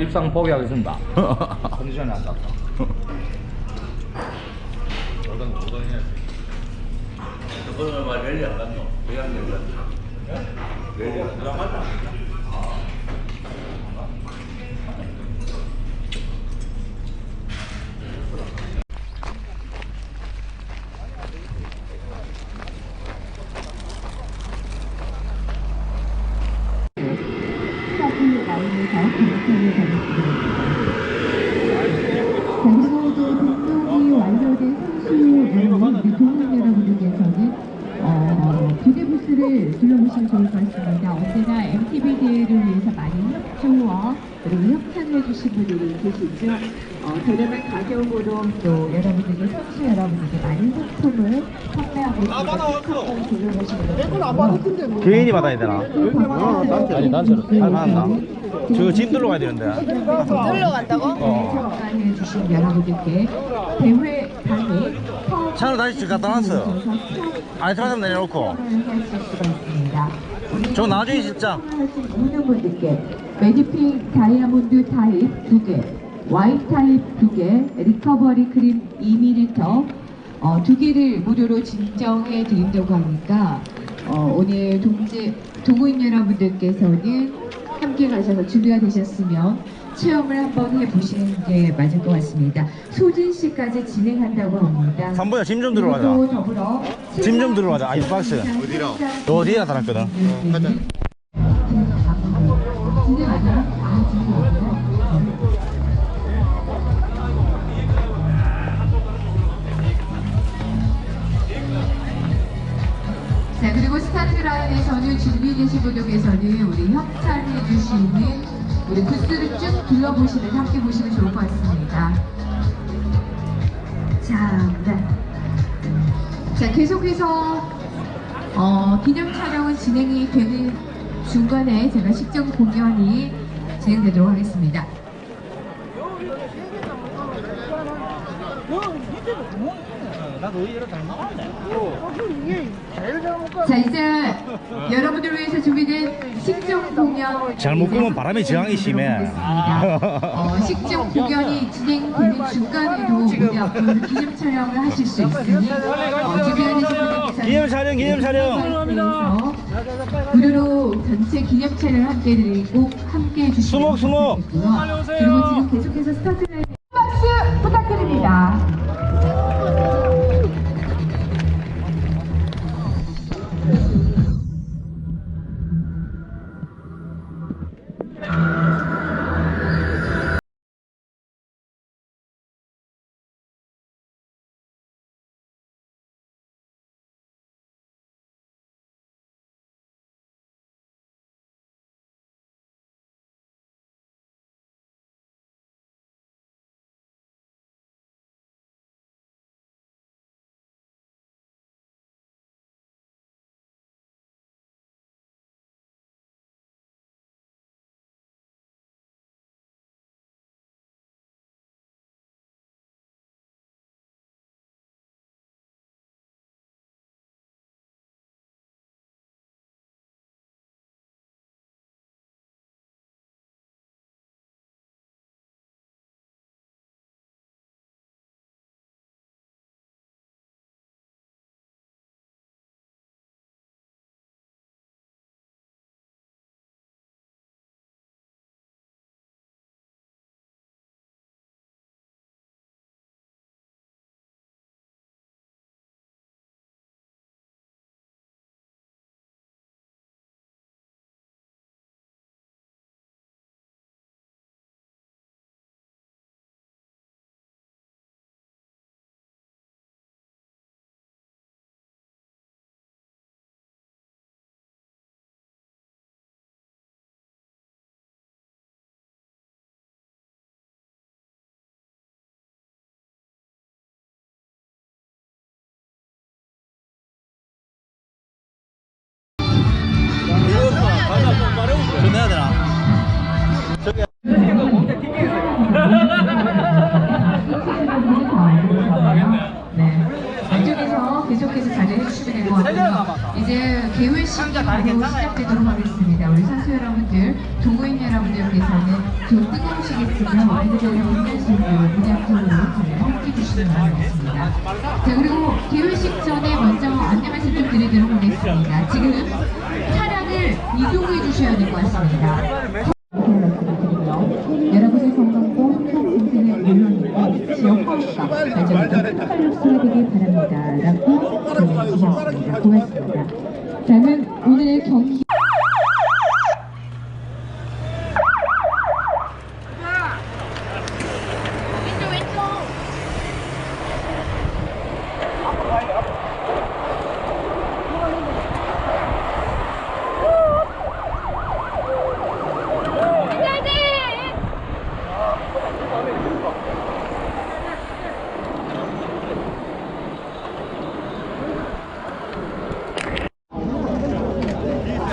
입상 포기하겠습니다. 컨디션이 안 좋다. 오던 오던 해야지. 오늘 말 랠리 안 갔노? 왜안 랠리 랠리 안 갔나? 스타트 라인에서 경찰을 가겠습니다. 그리고 등록이 완료된 선수 여러분, 우리 동문 여러분들께서는 어, 두개 부스 를 둘러보시면 좋을 것 같습니다. 언제나 MTV 대회를 위해서 많은 협조와 그리고 협찬을 해주신 분들이 계시죠. 어, 저렴한 가격으로 또 여러분들께 선수 여러분들께 많은 상품을 판매하고 있습니다. 좋을 개인이 받아야 되나? 아니, 단체로. 잘 받았나? 저 짐들로 가야 되는데. 들러 간다고? 어. 참가해 주신 여러분들께 대회 당일 차로 다시 집 갖다 놨어요. 안에 들어가면 내려놓고. 저거 나중에 진짜. 모든 분들께 매디핑 다이아몬드 타입 2개, 와인 타입 2개, 리커버리 크림 2ml 어, 두 개를 무료로 진정해 드린다고 하니까 어, 오늘 동지, 동호인 여러분들께서는 함께 가셔서 준비가 되셨으면 체험을 한번 해보시는 게 맞을 것 같습니다. 소진 씨까지 진행한다고 합니다. 삼보야 짐 좀 들어가자. 그리고 더불어 짐 좀 들어가자. 아이스박스. 어디로? 어디에 나타났거든. 가자. 진짜 맞아? 아, 진짜 맞아? 자, 그리고 스타트 라인에서는 준비 계신 분들 께서는 우리 협찬해 주시는 우리 부스를 쭉 둘러보시면서 함께 보시면 좋을 것 같습니다. 자, 네. 자, 계속해서 어, 기념 촬영은 진행이 되는 중간에 제가 식전 공연이 진행되도록 하겠습니다. 자, 이제 여러분들을 위해서 준비된 식전 공연 잘 묶으면 바람이 저항이 심해. 어, 식전 공연이 진행되는 중간에도 무대 앞으로 기념 촬영을 하실 수 있으니 어, 준비하는 분들께서 기념 촬영, 기념 촬영. 무료로 전체 기념 촬영 함께 드리고 함께 해주시면 수목, 수목. 그리고 지금 계속해서 스타트 라인 개회식이 바로 시작되도록 하겠습니다. 우리 선수 여러분들, 동호인 여러분들께서는 좀 뜨거우시겠지만 수 있는 부작품으로 함께 주시면 바라겠습니다. 자 그리고 개회식 전에 먼저 안내 말씀 좀 드리도록 하겠습니다. 지금 차량을 이동해 주셔야 될 것 같습니다. 여러분의 건강과 행복 인생의 물론이고 지역 화합과 발전에도 큰 발로 쏘아되길 바랍니다. 라고 전해주셨습니다. 고맙습니다. 자, 그 러면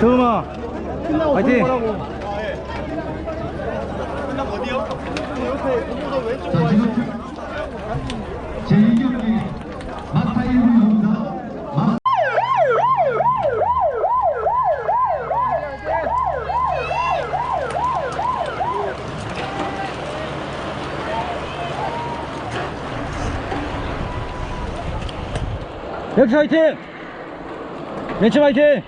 오늘의 경기 처음아 화이팅. 제2경기 마타 1부입니다. 역시 화이팅! 멘치 화이팅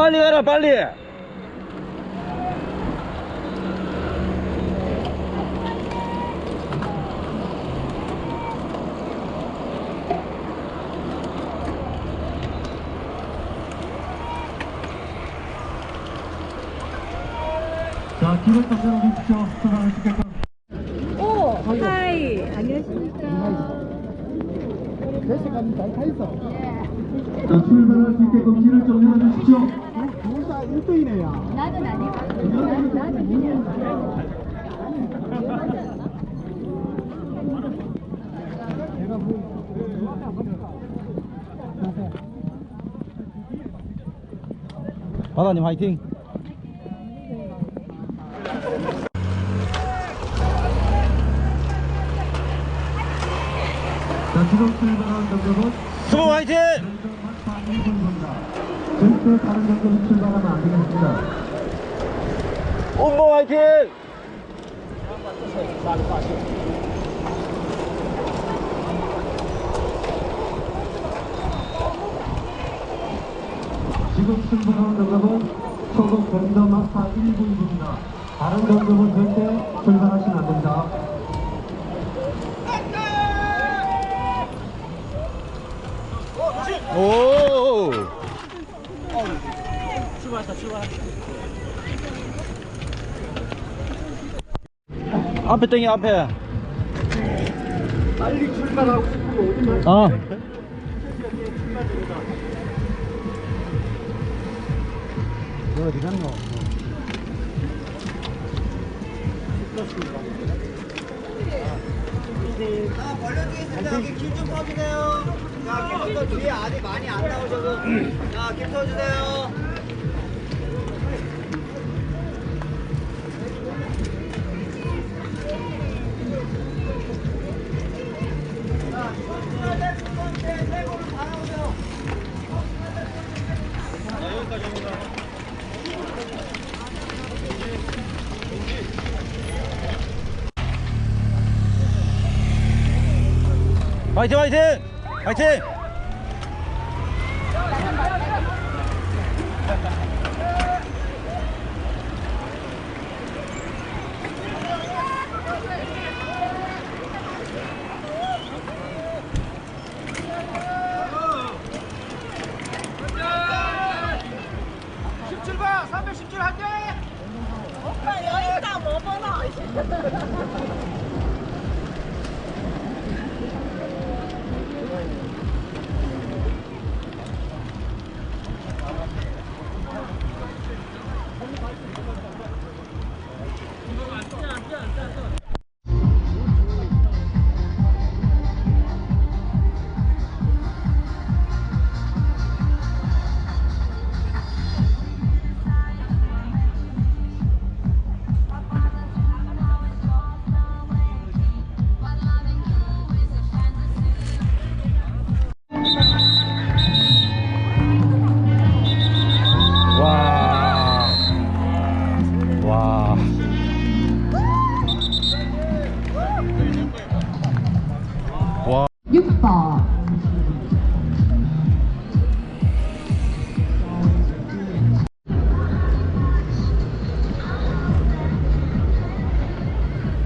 빨리 가라 빨리 자. 오, 하이. 안녕하십니까. 출발할 수 있게끔 길을 좀 열어주십시오. 나는 아니고. 나는, 나는 그냥. 바다님 화이팅 자, 지금 출발한 정ገብ은 수고 화이팅 절대 다른 경기 출발하면 안 되겠습니다. 온보 화이팅! 지금 출발하는 경력은 초급 벤더 마스터 1분입니다. 다른 경력은 절대 출발하시면 안 됩니다. 오! 앞에 땡이 앞에 빨리 출발하고 싶으면 어 어디 가는 거? 아, 벌려주겠습니다. 여기 길좀 퍼주세요. 자, 길좀 뒤에 아직 많이 안 나오셔서. 자, 길 터주세요. 화이팅 화이팅! 화이팅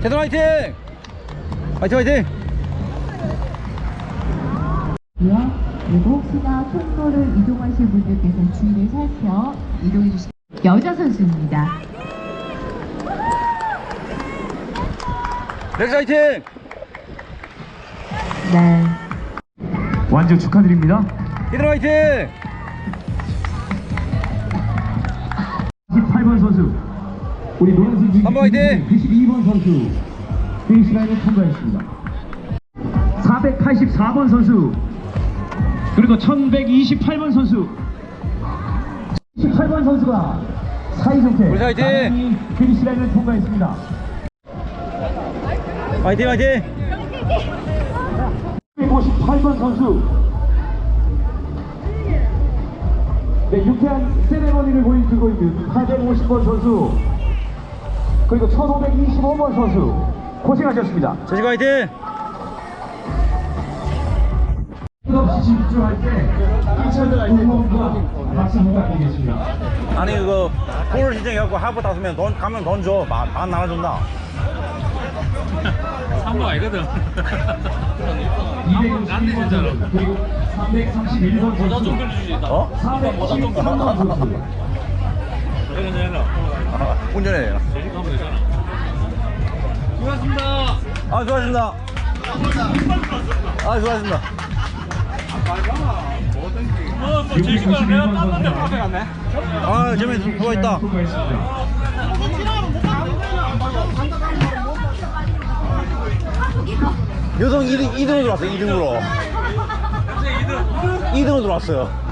대단 화이팅! 화이팅 화이팅! 그리고 혹시나 통로를 이동하실 분들께서는 주의를 살펴 이동해 주시 여자 선수입니다. 렉스 화이팅! 네. 완주 축하드립니다. 대단 화이팅! 우리 중 한번 화이팅! 92번 선수. 피니시 라인을 통과했습니다. 484번 선수. 그리고 1128번 선수. 18번 선수가 사이좋게 우리 화이팅! 나란히 피니시 라인을 통과했습니다. 화이팅 화이팅! 158번 선수. 네, 유쾌한 세레머니를 보여주고 있는 850번 선수. 그리고 1525번 선수. 고생하셨습니다. 저지가 화이팅! 끝없이 집중할 때 이철 응원과 박수 부탁드리겠습니다. 아니 그거 골 신청해갖고 하프 땄으면 돈 가면 돈줘 반, 반 나눠준다 262번 선수 그리고 331번 선수 어? 413번 선수 아, 운전해 야 수고하셨습니다. 아 수고하셨습니다 아 수고하셨습니다 뭐, 뭐, 제시가 내가 땄는데 고생했네. 아 재밌 수고했다 수고했습니다. 여성 2등, 2등으로 들어왔어요 2등으로 2등으로 들어왔어요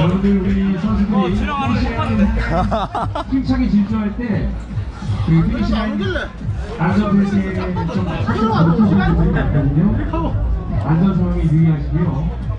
여러분들 우리 선수들이 어. 힘차게 질주할 때그 피니시 라인 안전벨트에 좀 붙여주는 분이 있거든요. 안전 상황에 유의하시고요.